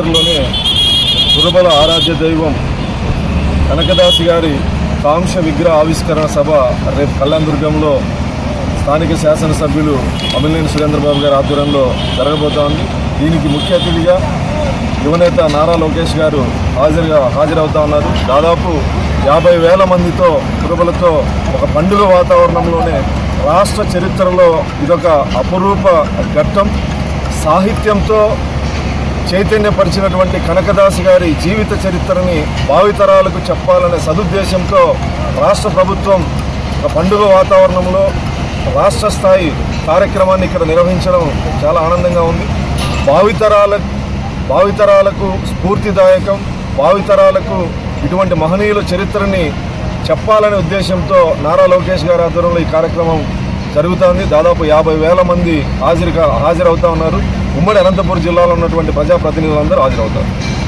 చరిత్రలోనే దుర్బల ఆరాధ్య దైవం కనకదాసి గారి కాంక్ష విగ్రహ ఆవిష్కరణ సభ రేపు కళ్యాణదుర్గంలో స్థానిక శాసనసభ్యులు అమిలినేని సురేంద్రబాబు గారి ఆధ్వర్యంలో జరగబోతోంది. దీనికి ముఖ్య అతిథిగా యువనేత నారా లోకేష్ గారు హాజరుగా హాజరవుతా ఉన్నారు. దాదాపు యాభై వేల మందితో కురుబలతో ఒక పండుగ వాతావరణంలోనే రాష్ట్ర చరిత్రలో ఇదొక అపురూప ఘట్టం. సాహిత్యంతో చైతన్యపరిచినటువంటి కనకదాస్ గారి జీవిత చరిత్రని భావితరాలకు చెప్పాలనే సదుద్దేశంతో రాష్ట్ర ప్రభుత్వం ఒక పండుగ వాతావరణంలో రాష్ట్ర స్థాయి కార్యక్రమాన్ని ఇక్కడ నిర్వహించడం చాలా ఆనందంగా ఉంది. భావితరాల భావితరాలకు స్ఫూర్తిదాయకం భావితరాలకు ఇటువంటి మహనీయుల చరిత్రని చెప్పాలనే ఉద్దేశంతో నారా లోకేష్ గారి ఆధ్వర్యంలో ఈ కార్యక్రమం జరుగుతోంది. దాదాపు యాభై వేల మంది హాజరుగా హాజరవుతా ఉన్నారు. ఉమ్మడి అనంతపురం జిల్లాలో ఉన్నటువంటి ప్రజాప్రతినిధులందరూ హాజరవుతారు.